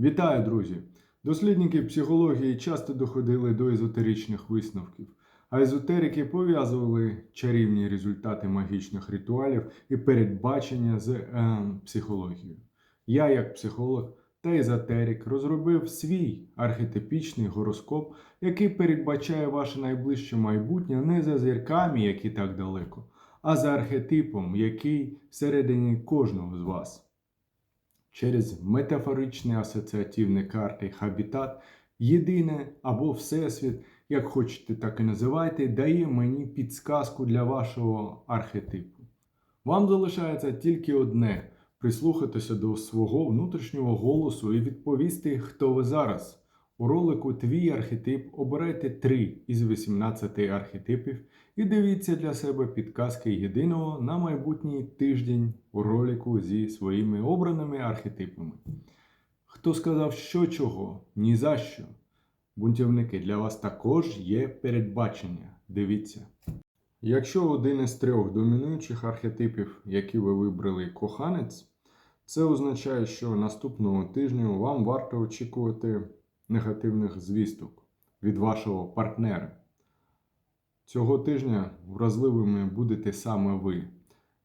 Вітаю, друзі! Дослідники психології часто доходили до езотеричних висновків, а езотерики пов'язували чарівні результати магічних ритуалів і передбачення з е, психологією. Я, як психолог та езотерик, розробив свій архетипічний гороскоп, який передбачає ваше найближче майбутнє не за зірками, які так далеко, а за архетипом, який всередині кожного з вас через метафоричні асоціативні карти Хабітат, єдине або Всесвіт, як хочете, так і називайте, дає мені підсказку для вашого архетипу. Вам залишається тільки одне прислухатися до свого внутрішнього голосу і відповісти, хто ви зараз. У ролику Твій архетип обирайте 3 із 18 архетипів і дивіться для себе підказки єдиного на майбутній тиждень у ролику зі своїми обраними архетипами. Хто сказав, що чого, ні за що. Бунтівники, для вас також є передбачення. Дивіться. Якщо один із трьох домінуючих архетипів, які ви вибрали коханець, це означає, що наступного тижня вам варто очікувати негативних звісток від вашого партнера. Цього тижня вразливими будете саме ви,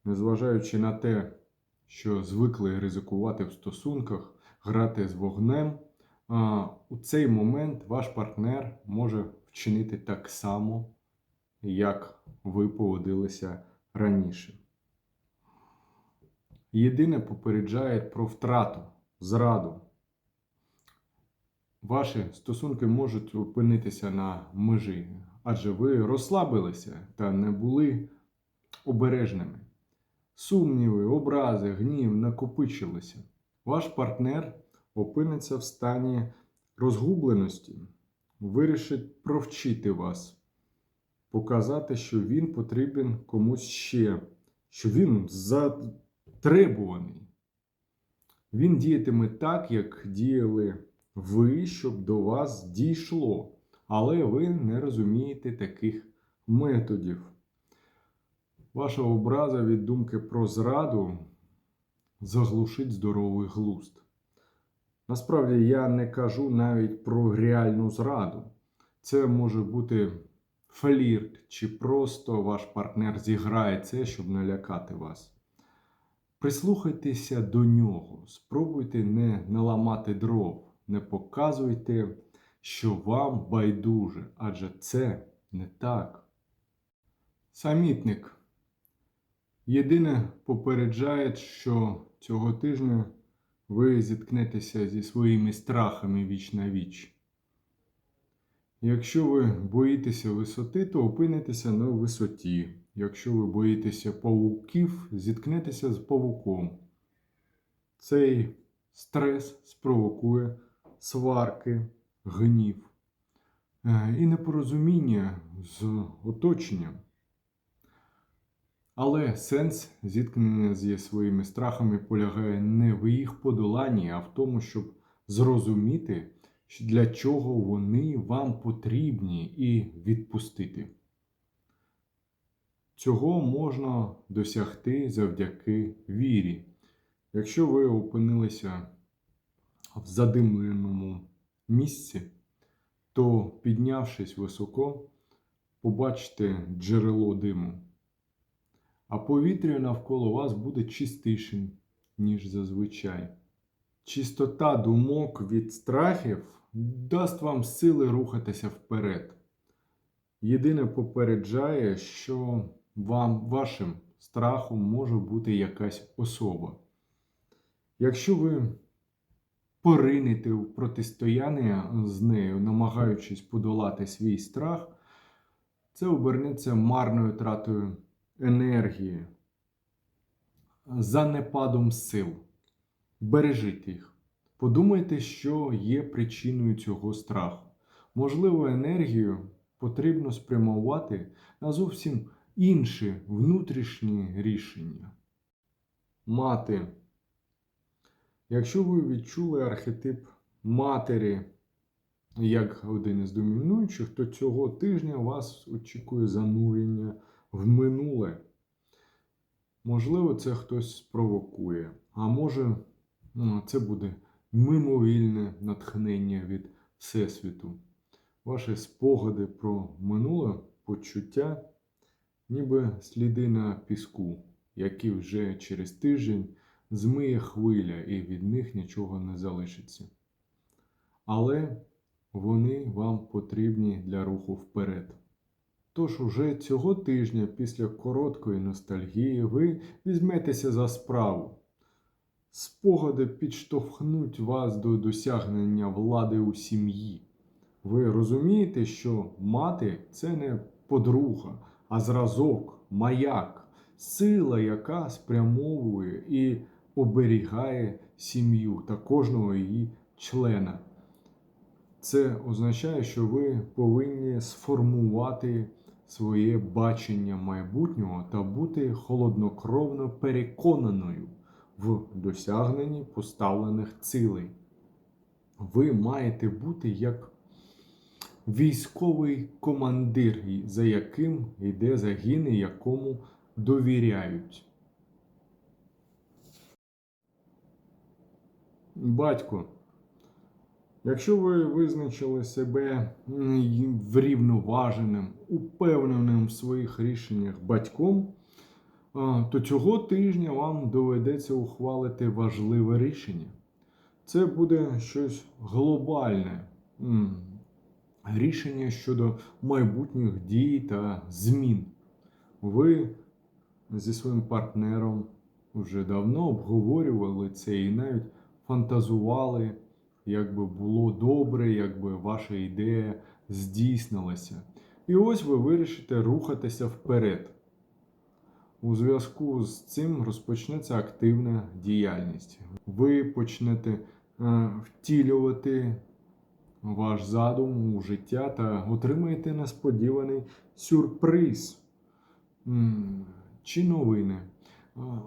незважаючи на те, що звикли ризикувати в стосунках, грати з вогнем. У цей момент ваш партнер може вчинити так само, як ви поводилися раніше. Єдине попереджає про втрату, зраду. Ваші стосунки можуть опинитися на межі, адже ви розслабилися та не були обережними. Сумніви, образи, гнів накопичилися. Ваш партнер опиниться в стані розгубленості, вирішить провчити вас, показати, що він потрібен комусь ще, що він затребуваний. Він діятиме так, як діяли ви, щоб до вас дійшло, але ви не розумієте таких методів. Ваша образа від думки про зраду заглушить здоровий глузд. Насправді я не кажу навіть про реальну зраду. Це може бути флірт, чи просто ваш партнер зіграє це, щоб налякати вас. Прислухайтеся до нього, спробуйте не наламати дров, не показуйте, що вам байдуже, адже це не так. Самітник. Єдине попереджає, що цього тижня ви зіткнетеся зі своїми страхами віч на віч. Якщо ви боїтеся висоти, то опинитеся на висоті. Якщо ви боїтеся павуків, зіткнетеся з павуком. Цей стрес спровокує сварки, гнів е, і непорозуміння з оточенням. Але сенс зіткнення зі своїми страхами полягає не в їх подоланні, а в тому, щоб зрозуміти, для чого вони вам потрібні, і відпустити. Цього можна досягти завдяки вірі. Якщо ви опинилися в задимленому місці, то піднявшись високо, побачите джерело диму а повітря навколо вас буде чистішим, ніж зазвичай. Чистота думок від страхів дасть вам сили рухатися вперед. Єдине попереджає, що вам, вашим страхом може бути якась особа. Якщо ви поринете у протистояння з нею, намагаючись подолати свій страх, це обернеться марною тратою енергії, занепадом сил. Бережіть їх. Подумайте, що є причиною цього страху. Можливо, енергію потрібно спрямувати на зовсім інші внутрішні рішення. Мати. Якщо ви відчули архетип матері як один із домінуючих, то цього тижня вас очікує занурення в минуле. Можливо, це хтось спровокує, а може, ну, це буде мимовільне натхнення від Всесвіту. Ваші спогади про минуле почуття, ніби сліди на піску, які вже через тиждень змиє хвиля, і від них нічого не залишиться. Але вони вам потрібні для руху вперед. Тож уже цього тижня, після короткої ностальгії, ви візьметеся за справу. Спогади підштовхнуть вас до досягнення влади у сім'ї. Ви розумієте, що мати це не подруга, а зразок, маяк, сила, яка спрямовує і оберігає сім'ю та кожного її члена. Це означає, що ви повинні сформувати своє бачення майбутнього та бути холоднокровно переконаною в досягненні поставлених цілей. Ви маєте бути як військовий командир, за яким йде загін і якому довіряють. Батько. Якщо ви визначили себе врівноваженим, упевненим в своїх рішеннях батьком, то цього тижня вам доведеться ухвалити важливе рішення. Це буде щось глобальне, рішення щодо майбутніх дій та змін. Ви зі своїм партнером вже давно обговорювали це і навіть фантазували як би було добре, якби ваша ідея здійснилася. І ось ви вирішите рухатися вперед. У зв'язку з цим розпочнеться активна діяльність. Ви почнете е, втілювати ваш задум у життя та отримаєте несподіваний сюрприз чи новини.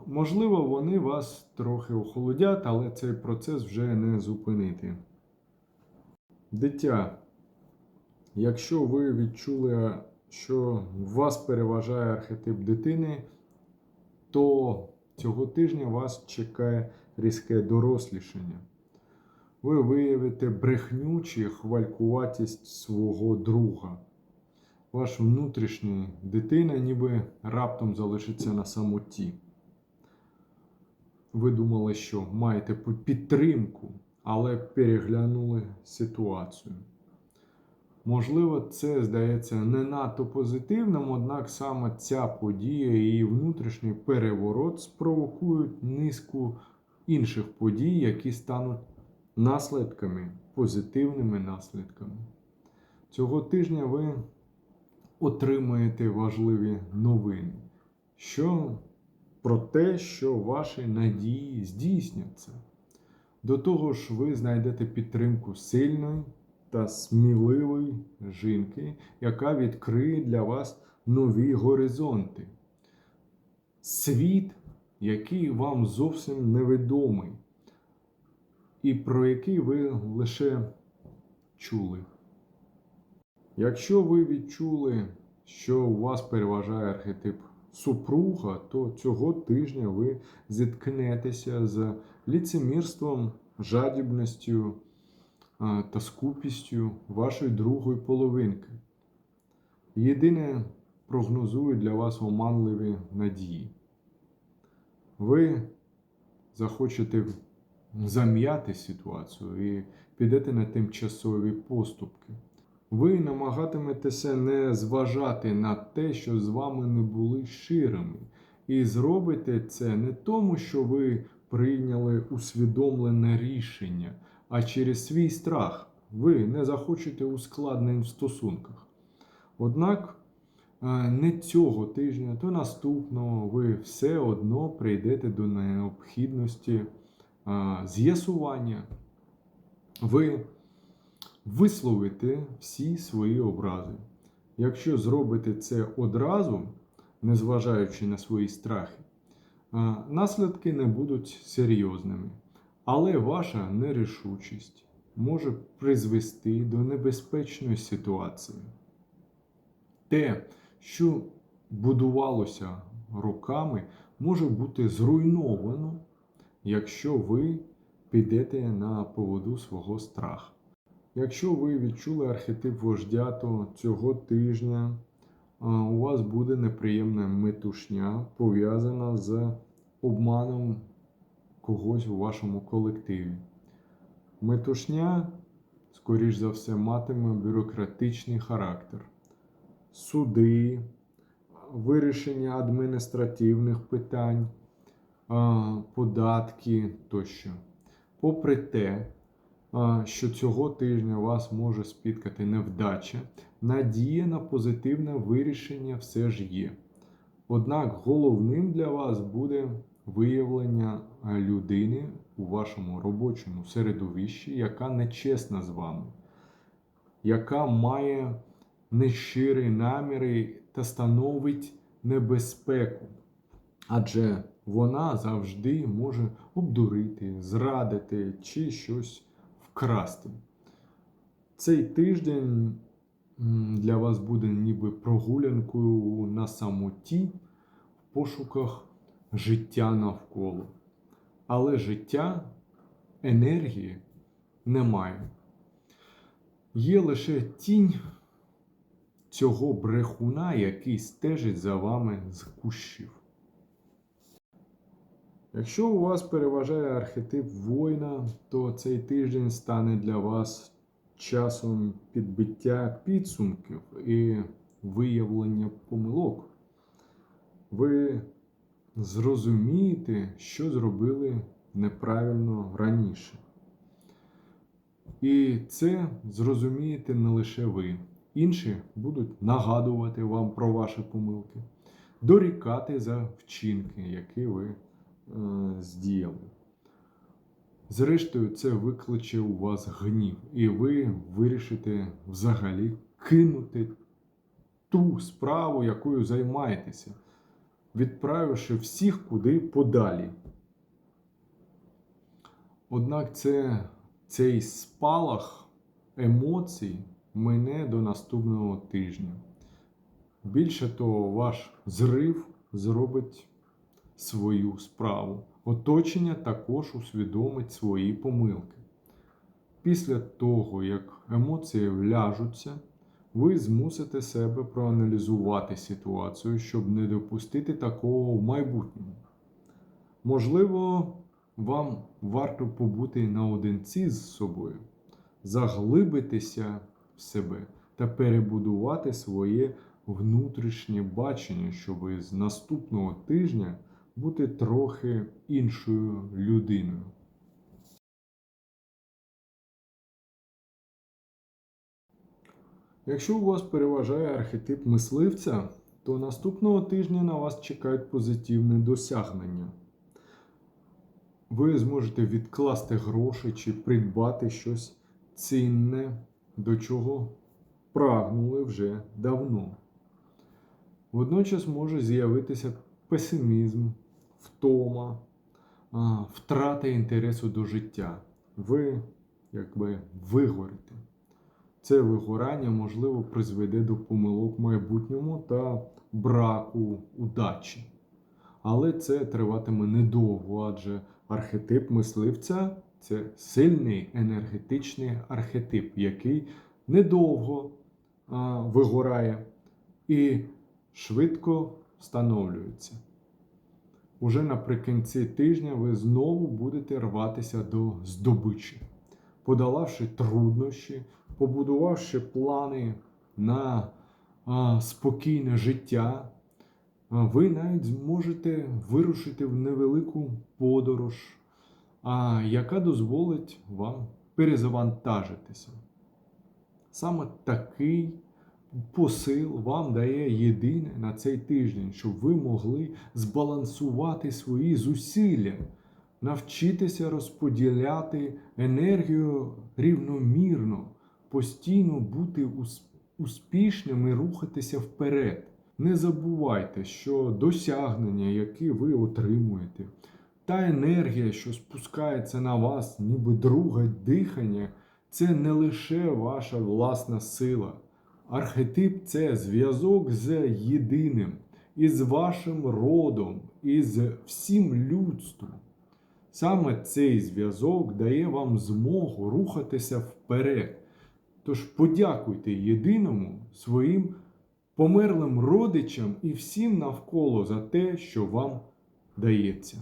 Можливо, вони вас трохи охолодять, але цей процес вже не зупинити. Дитя. Якщо ви відчули, що вас переважає архетип дитини, то цього тижня вас чекає різке дорослішання. Ви виявите брехню чи хвалькуватість свого друга. Ваш внутрішній дитина ніби раптом залишиться на самоті ви думали, що маєте підтримку, але переглянули ситуацію. Можливо, це здається не надто позитивним, однак саме ця подія і внутрішній переворот спровокують низку інших подій, які стануть наслідками, позитивними наслідками. Цього тижня ви отримаєте важливі новини. Що про те, що ваші надії здійсняться. До того ж, ви знайдете підтримку сильної та сміливої жінки, яка відкриє для вас нові горизонти. Світ, який вам зовсім невідомий, і про який ви лише чули. Якщо ви відчули, що у вас переважає архетип супруга, то цього тижня ви зіткнетеся з ліцемірством, жадібністю та скупістю вашої другої половинки. Єдине прогнозує для вас оманливі надії. Ви захочете зам'яти ситуацію і підете на тимчасові поступки. Ви намагатиметеся не зважати на те, що з вами не були щирими, і зробите це не тому, що ви прийняли усвідомлене рішення, а через свій страх ви не захочете ускладнень в стосунках. Однак е, не цього тижня, то наступного ви все одно прийдете до необхідності е, з'ясування. Ви висловити всі свої образи. Якщо зробите це одразу, незважаючи на свої страхи, наслідки не будуть серйозними. Але ваша нерішучість може призвести до небезпечної ситуації. Те, що будувалося роками, може бути зруйновано, якщо ви підете на поводу свого страху. Якщо ви відчули архетип вождя, то цього тижня у вас буде неприємна метушня, пов'язана з обманом когось у вашому колективі. Метушня, скоріш за все, матиме бюрократичний характер. Суди, вирішення адміністративних питань, податки тощо. Попри те, що цього тижня вас може спіткати невдача, надія на позитивне вирішення все ж є. Однак головним для вас буде виявлення людини у вашому робочому середовищі, яка нечесна з вами, яка має нещирі наміри та становить небезпеку. Адже вона завжди може обдурити, зрадити чи щось вкрасти. Цей тиждень для вас буде ніби прогулянкою на самоті в пошуках життя навколо. Але життя енергії немає. Є лише тінь цього брехуна, який стежить за вами з кущів. Якщо у вас переважає архетип воїна, то цей тиждень стане для вас часом підбиття підсумків і виявлення помилок. Ви зрозумієте, що зробили неправильно раніше. І це зрозумієте не лише ви. Інші будуть нагадувати вам про ваші помилки, дорікати за вчинки, які ви е, здіяли. Зрештою, це викличе у вас гнів, і ви вирішите взагалі кинути ту справу, якою займаєтеся, відправивши всіх куди подалі. Однак це, цей спалах емоцій мине до наступного тижня. Більше того, ваш зрив зробить свою справу. Оточення також усвідомить свої помилки. Після того, як емоції вляжуться, ви змусите себе проаналізувати ситуацію, щоб не допустити такого в майбутньому. Можливо, вам варто побути наодинці з собою, заглибитися в себе та перебудувати своє внутрішнє бачення, щоб з наступного тижня бути трохи іншою людиною. Якщо у вас переважає архетип мисливця, то наступного тижня на вас чекають позитивні досягнення. Ви зможете відкласти гроші чи придбати щось цінне, до чого прагнули вже давно. Водночас може з'явитися песимізм, втома, втрата інтересу до життя. Ви якби вигорите. Це вигорання, можливо, призведе до помилок в майбутньому та браку удачі. Але це триватиме недовго, адже архетип мисливця це сильний енергетичний архетип, який недовго а, вигорає і швидко встановлюється. Уже наприкінці тижня ви знову будете рватися до здобичі, подолавши труднощі, побудувавши плани на а, спокійне життя, ви навіть зможете вирушити в невелику подорож, а, яка дозволить вам перезавантажитися. Саме такий посил вам дає єдине на цей тиждень, щоб ви могли збалансувати свої зусилля, навчитися розподіляти енергію рівномірно, постійно бути ус- успішним і рухатися вперед. Не забувайте, що досягнення, які ви отримуєте, та енергія, що спускається на вас, ніби друге дихання, це не лише ваша власна сила. Архетип це зв'язок з єдиним, із вашим родом, із всім людством. Саме цей зв'язок дає вам змогу рухатися вперед. Тож подякуйте єдиному своїм померлим родичам і всім навколо за те, що вам дається.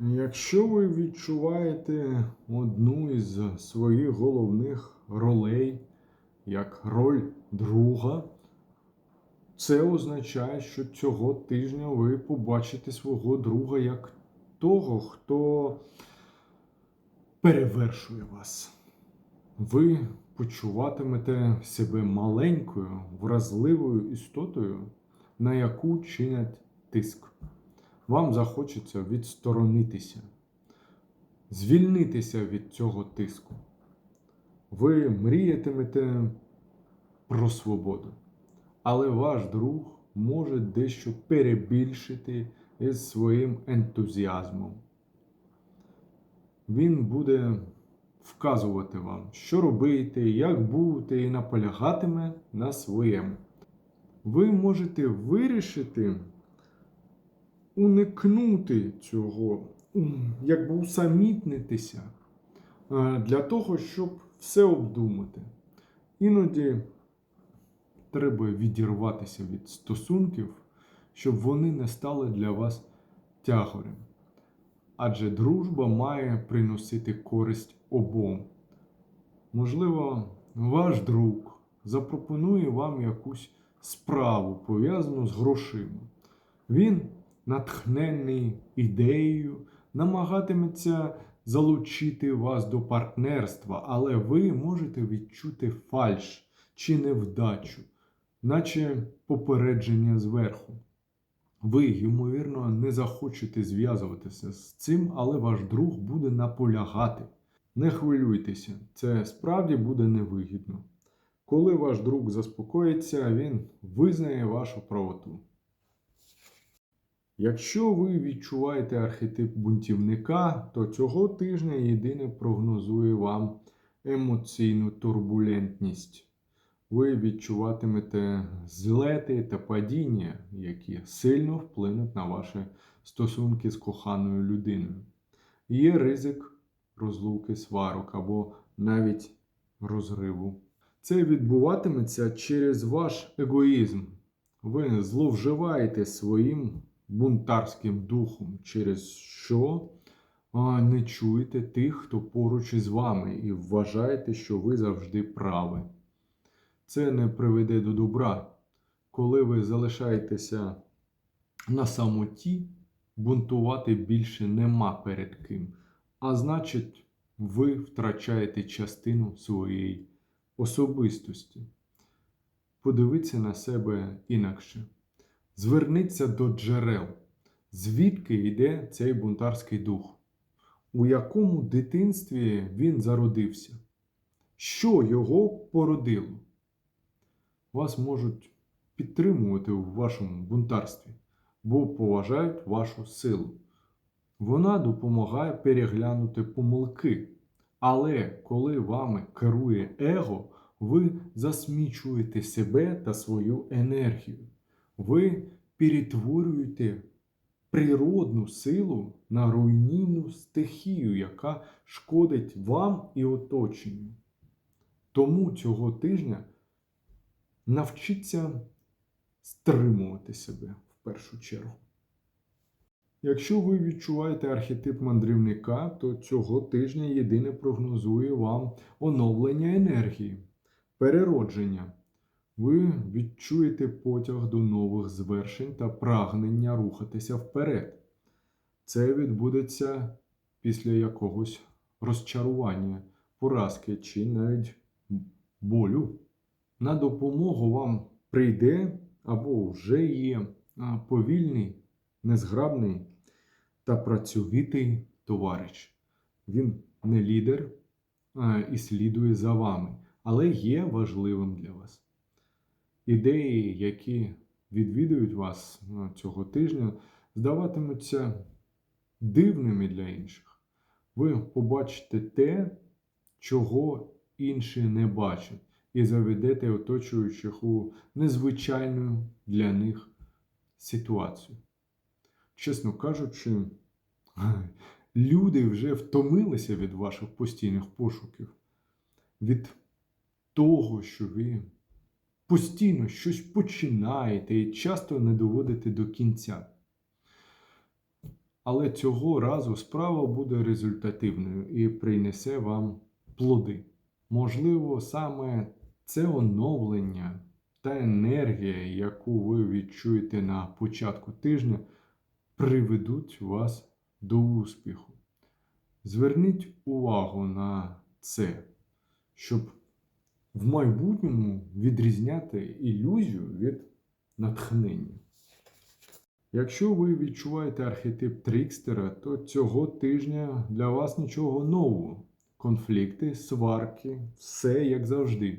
Якщо ви відчуваєте одну із своїх головних ролей як роль друга, це означає, що цього тижня ви побачите свого друга як того, хто перевершує вас. Ви почуватимете себе маленькою, вразливою істотою, на яку чинять тиск. Вам захочеться відсторонитися, звільнитися від цього тиску. Ви мріятимете про свободу, але ваш друг може дещо перебільшити із своїм ентузіазмом. Він буде вказувати вам, що робити, як бути, і наполягатиме на своєму. Ви можете вирішити уникнути цього, м, якби усамітнитися е, для того, щоб все обдумати. Іноді треба відірватися від стосунків, щоб вони не стали для вас тягарем. Адже дружба має приносити користь обом. Можливо, ваш друг запропонує вам якусь справу, пов'язану з грошима. Він, натхнений ідеєю, намагатиметься залучити вас до партнерства, але ви можете відчути фальш чи невдачу, наче попередження зверху. Ви, ймовірно, не захочете зв'язуватися з цим, але ваш друг буде наполягати. Не хвилюйтеся, це справді буде невигідно. Коли ваш друг заспокоїться, він визнає вашу правоту. Якщо ви відчуваєте архетип бунтівника, то цього тижня єдине прогнозує вам емоційну турбулентність. Ви відчуватимете злети та падіння, які сильно вплинуть на ваші стосунки з коханою людиною. Є ризик розлуки сварок або навіть розриву. Це відбуватиметься через ваш егоїзм. Ви зловживаєте своїм бунтарським духом, через що не чуєте тих, хто поруч із вами, і вважаєте, що ви завжди праві. Це не приведе до добра. Коли ви залишаєтеся на самоті, бунтувати більше нема перед ким. А значить, ви втрачаєте частину своєї особистості. Подивіться на себе інакше. Зверніться до джерел, звідки йде цей бунтарський дух, у якому дитинстві він зародився, що його породило. Вас можуть підтримувати у вашому бунтарстві, бо поважають вашу силу. Вона допомагає переглянути помилки. Але коли вами керує его, ви засмічуєте себе та свою енергію. Ви перетворюєте природну силу на руйнівну стихію, яка шкодить вам і оточенню. Тому цього тижня навчіться стримувати себе в першу чергу. Якщо ви відчуваєте архетип мандрівника, то цього тижня єдине прогнозує вам оновлення енергії, переродження. Ви відчуєте потяг до нових звершень та прагнення рухатися вперед. Це відбудеться після якогось розчарування, поразки чи навіть болю. На допомогу вам прийде або вже є повільний, незграбний та працьовитий товариш. Він не лідер і слідує за вами, але є важливим для вас. Ідеї, які відвідують вас цього тижня, здаватимуться дивними для інших. Ви побачите те, чого інші не бачать, і заведете оточуючих у незвичайну для них ситуацію. Чесно кажучи, Люди вже втомилися від ваших постійних пошуків, від того, що ви постійно щось починаєте і часто не доводите до кінця. Але цього разу справа буде результативною і принесе вам плоди. Можливо, саме це оновлення та енергія, яку ви відчуєте на початку тижня, приведуть вас до успіху. Зверніть увагу на це, щоб в майбутньому відрізняти ілюзію від натхнення. Якщо ви відчуваєте архетип Трікстера, то цього тижня для вас нічого нового. Конфлікти, сварки, все як завжди.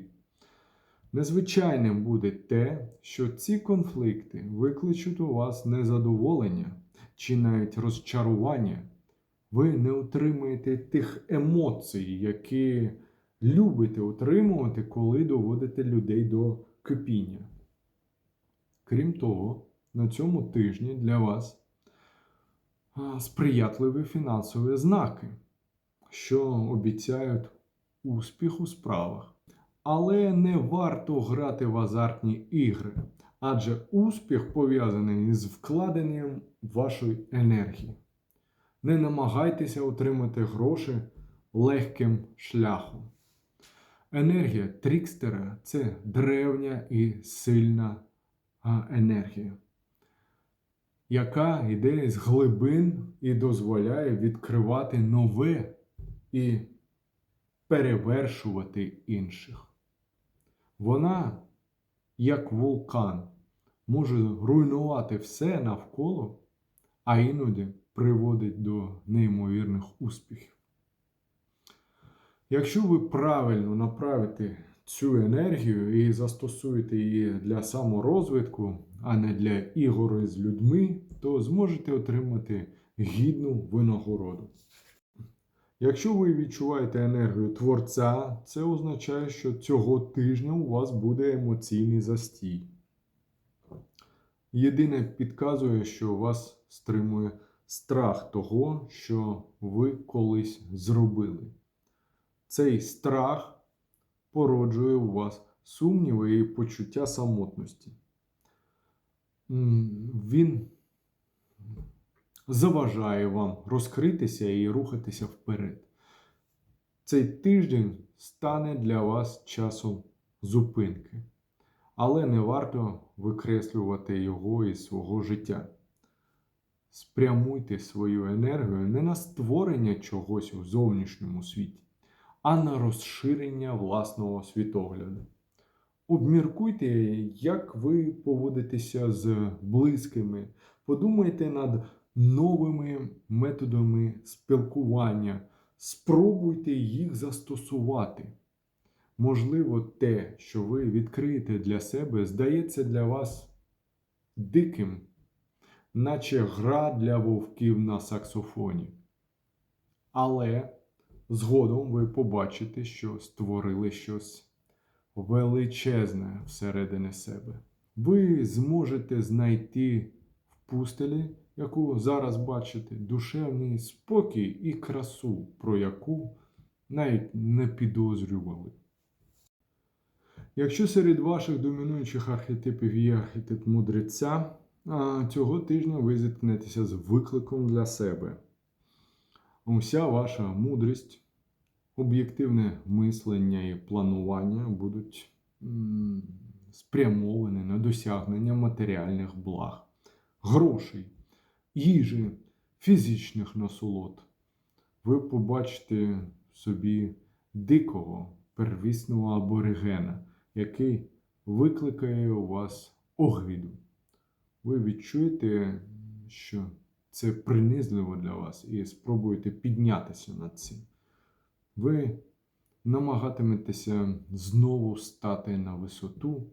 Незвичайним буде те, що ці конфлікти викличуть у вас незадоволення чи навіть розчарування. Ви не отримаєте тих емоцій, які любите отримувати, коли доводите людей до кипіння. Крім того, на цьому тижні для вас сприятливі фінансові знаки, що обіцяють успіх у справах. Але не варто грати в азартні ігри, адже успіх пов'язаний із вкладенням вашої енергії. Не намагайтеся отримати гроші легким шляхом. Енергія Трікстера це древня і сильна енергія, яка йде з глибин і дозволяє відкривати нове і перевершувати інших. Вона, як вулкан, може руйнувати все навколо, а іноді приводить до неймовірних успіхів. Якщо ви правильно направите цю енергію і застосуєте її для саморозвитку, а не для ігор з людьми, то зможете отримати гідну винагороду. Якщо ви відчуваєте енергію творця, це означає, що цього тижня у вас буде емоційний застій. Єдине підказує, що вас стримує страх того, що ви колись зробили. Цей страх породжує у вас сумніви і почуття самотності. Він заважає вам розкритися і рухатися вперед. Цей тиждень стане для вас часом зупинки, але не варто викреслювати його із свого життя. Спрямуйте свою енергію не на створення чогось у зовнішньому світі, а на розширення власного світогляду. Обміркуйте, як ви поводитеся з близькими, подумайте над новими методами спілкування, спробуйте їх застосувати. Можливо, те, що ви відкриєте для себе, здається для вас диким, наче гра для вовків на саксофоні. Але згодом ви побачите, що створили щось величезне всередині себе. Ви зможете знайти в пустелі, яку зараз бачите, душевний спокій і красу, про яку навіть не підозрювали. Якщо серед ваших домінуючих архетипів є архетип мудреця, цього тижня ви зіткнетеся з викликом для себе. Уся ваша мудрість, об'єктивне мислення і планування будуть спрямовані на досягнення матеріальних благ, грошей, їжі, фізичних насолод. Ви побачите собі дикого первісного аборигена, який викликає у вас огиду. Ви відчуєте, що це принизливо для вас, і спробуєте піднятися над цим. Ви намагатиметеся знову стати на висоту,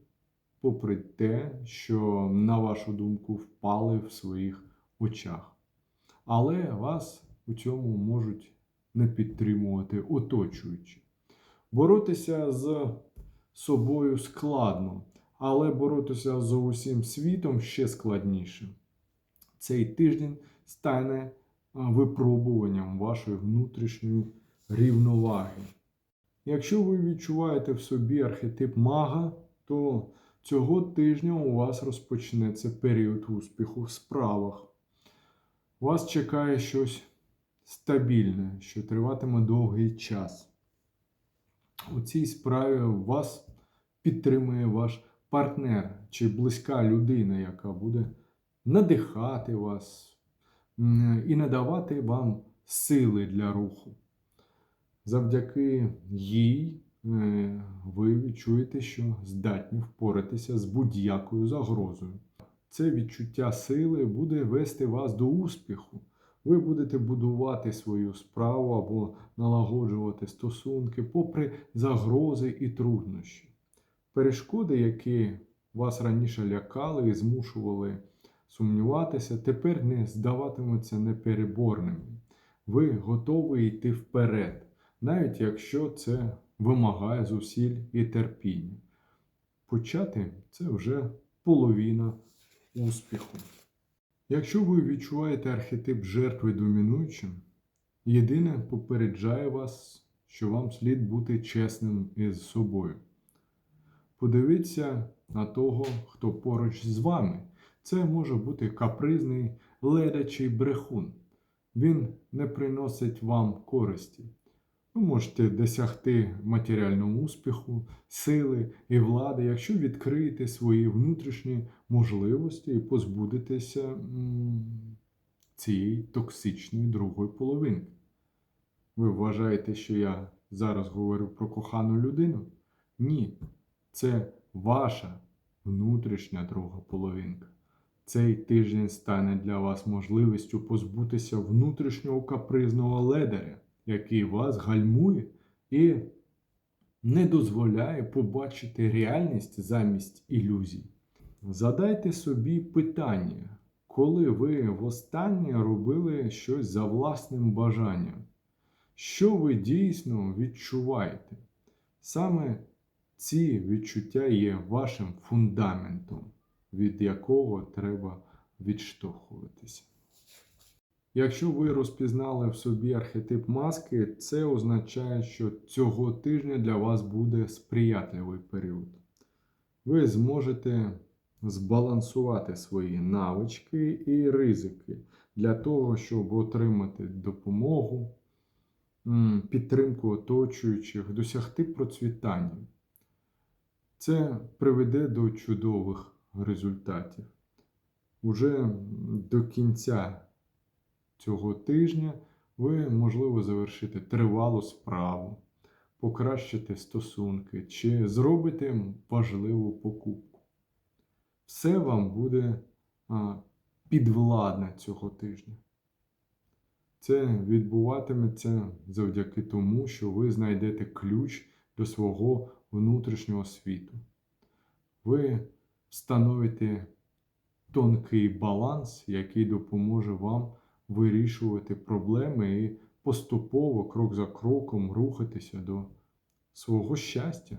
попри те, що, на вашу думку, впали в своїх очах. Але вас у цьому можуть не підтримувати оточуючі. Боротися з собою складно, але боротися з усім світом ще складніше. Цей тиждень стане випробуванням вашої внутрішньої рівноваги. Якщо ви відчуваєте в собі архетип мага, то цього тижня у вас розпочнеться період успіху в справах. Вас чекає щось стабільне, що триватиме довгий час. У цій справі вас підтримує ваш партнер чи близька людина, яка буде надихати вас і надавати вам сили для руху. Завдяки їй е, ви відчуєте, що здатні впоратися з будь-якою загрозою. Це відчуття сили буде вести вас до успіху. Ви будете будувати свою справу або налагоджувати стосунки попри загрози і труднощі. Перешкоди, які вас раніше лякали і змушували сумніватися, тепер не здаватимуться непереборними. Ви готові йти вперед, навіть якщо це вимагає зусиль і терпіння. Почати це вже половина успіху. Якщо ви відчуваєте архетип жертви домінуючим, єдине попереджає вас, що вам слід бути чесним із собою. Подивіться на того, хто поруч з вами. Це може бути капризний ледачий брехун. Він не приносить вам користі. Ви можете досягти матеріального успіху, сили і влади, якщо відкриєте свої внутрішні можливості і позбудетеся цієї токсичної другої половинки. Ви вважаєте, що я зараз говорю про кохану людину? Ні, це ваша внутрішня друга половинка. Цей тиждень стане для вас можливістю позбутися внутрішнього капризного ледаря, який вас гальмує і не дозволяє побачити реальність замість ілюзій. Задайте собі питання, коли ви востаннє робили щось за власним бажанням, що ви дійсно відчуваєте? Саме ці відчуття є вашим фундаментом, від якого треба відштовхуватися. Якщо ви розпізнали в собі архетип маски, це означає, що цього тижня для вас буде сприятливий період. Ви зможете збалансувати свої навички і ризики для того, щоб отримати допомогу, підтримку оточуючих, досягти процвітання. Це приведе до чудових результатів. Уже до кінця цього тижня ви, можливо, завершите тривалу справу, покращите стосунки чи зробите важливу покупку. Все вам буде підвладне цього тижня. Це відбуватиметься завдяки тому, що ви знайдете ключ до свого внутрішнього світу. Ви встановите тонкий баланс, який допоможе вам вирішувати проблеми і поступово, крок за кроком, рухатися до свого щастя.